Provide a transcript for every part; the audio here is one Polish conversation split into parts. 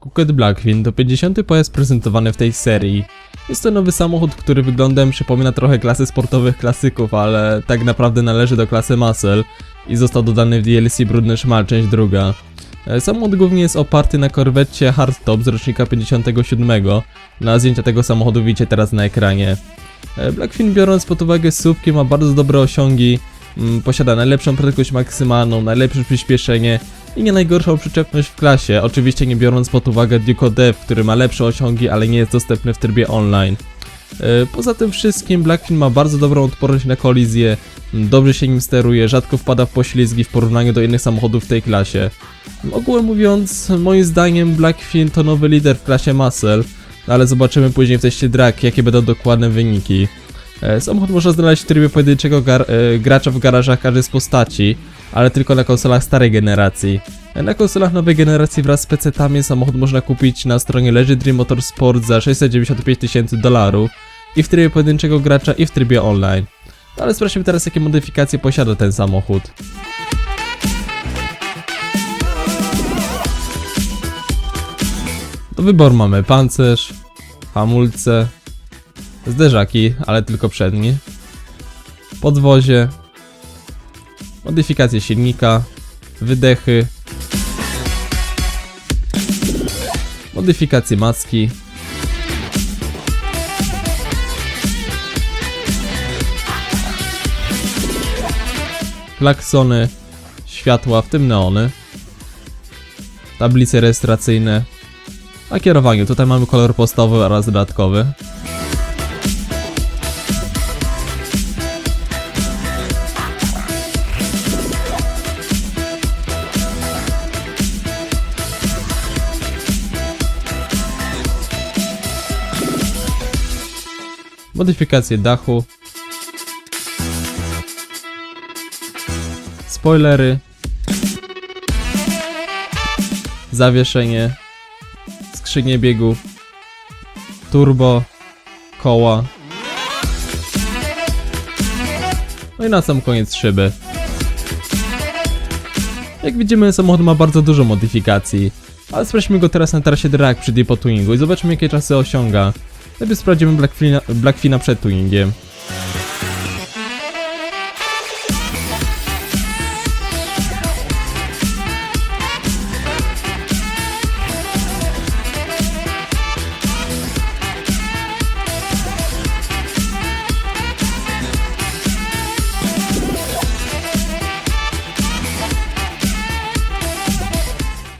Cooked Blackwing to 50. pojazd prezentowany w tej serii. Jest to nowy samochód, który wyglądem przypomina trochę klasy sportowych klasyków, ale tak naprawdę należy do klasy Muscle i został dodany w DLC Brudny Szmal, część druga. E, Samochód głównie jest oparty na korwecie Hardtop z rocznika 57. Na zdjęcia tego samochodu widzicie teraz na ekranie. E, Blackfin biorąc pod uwagę SUVki ma bardzo dobre osiągi, mm, posiada najlepszą prędkość maksymalną, najlepsze przyspieszenie i nie najgorszą przyczepność w klasie, oczywiście nie biorąc pod uwagę Duke Dev, który ma lepsze osiągi, ale nie jest dostępny w trybie online. E, Poza tym wszystkim Blackfin ma bardzo dobrą odporność na kolizję, m, dobrze się nim steruje, rzadko wpada w poślizgi w porównaniu do innych samochodów w tej klasie. Ogółem mówiąc, moim zdaniem Blackfin to nowy lider w klasie Muscle, ale zobaczymy później w teście drag, jakie będą dokładne wyniki. E, Samochód można znaleźć w trybie pojedynczego e, gracza w garażach każdej z postaci, ale tylko na konsolach starej generacji. E, Na konsolach nowej generacji wraz z PC-tami samochód można kupić na stronie Legendary Motorsport za 695 tysięcy dolarów i w trybie pojedynczego gracza i w trybie online. No ale sprawdźmy teraz jakie modyfikacje posiada ten samochód. Do wyboru mamy pancerz, hamulce, zderzaki, ale tylko przednie, podwozie, modyfikacje silnika, wydechy, modyfikacje maski, klaksony, światła, w tym neony, tablice rejestracyjne, a kierowanie. Tutaj mamy kolor podstawowy oraz dodatkowy. Modyfikacje dachu. Spoilery. Zawieszenie. Skrzynie biegów. Turbo. Koła. No i na sam koniec szyby. Jak widzimy samochód ma bardzo dużo modyfikacji. Ale sprawdźmy go teraz na trasie drag przy Depot Twinningu i zobaczmy jakie czasy osiąga. Najpierw sprawdzimy Blackfina, Blackfina przed tuningiem.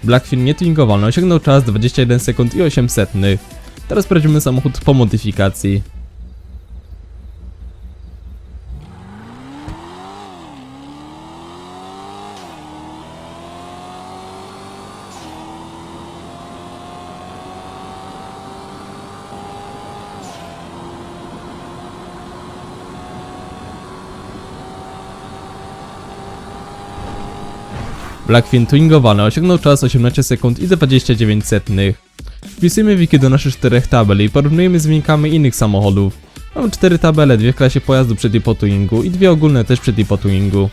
Blackfin nietuningowany osiągnął czas 21 sekund i 8 setnych. Teraz sprawdzimy samochód po modyfikacji. Blackfin tuningowany osiągnął czas 18 sekund i 29 setnych. Wpisujemy wiki do naszych czterech tabel i porównujemy z wynikami innych samochodów. Mamy cztery tabele, dwie w klasie pojazdu przy Depot Tuningu i dwie ogólne też przy Depot Tuningu.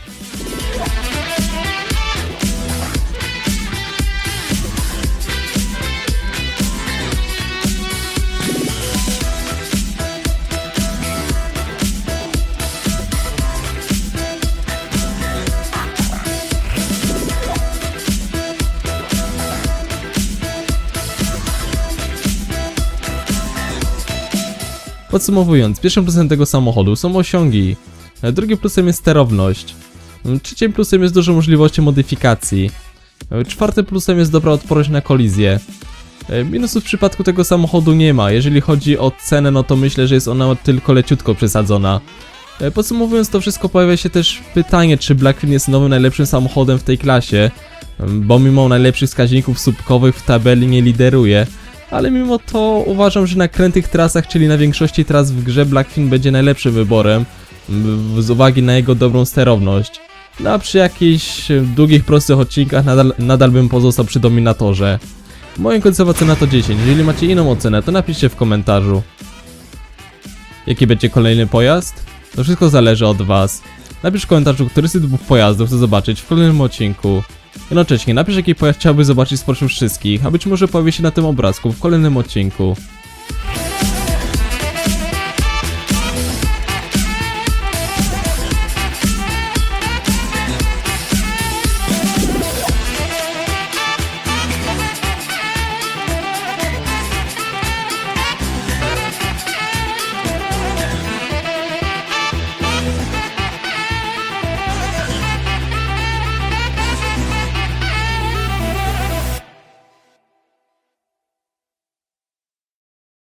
Podsumowując, pierwszym plusem tego samochodu są osiągi, e, drugim plusem jest sterowność, trzecim plusem jest dużo możliwości modyfikacji, e, czwartym plusem jest dobra odporność na kolizję. E, Minusów w przypadku tego samochodu nie ma, jeżeli chodzi o cenę, no to myślę, że jest ona tylko leciutko przesadzona. Podsumowując to wszystko, pojawia się też pytanie, czy Blackfin jest nowym najlepszym samochodem w tej klasie, bo mimo najlepszych wskaźników słupkowych w tabeli nie lideruje, ale mimo to uważam, że na krętych trasach, czyli na większości tras w grze Blackfin będzie najlepszym wyborem z uwagi na jego dobrą sterowność. No a przy jakichś e, długich, prostych odcinkach nadal, nadal bym pozostał przy Dominatorze. Moja końcowa cena to 10, jeżeli macie inną ocenę to napiszcie w komentarzu. Jaki będzie kolejny pojazd? To wszystko zależy od was. Napisz w komentarzu, który z tych dwóch pojazdów chcę zobaczyć w kolejnym odcinku. Jednocześnie napisz jaki pojazd chciałbyś zobaczyć spośród wszystkich, a być może pojawi się na tym obrazku w kolejnym odcinku.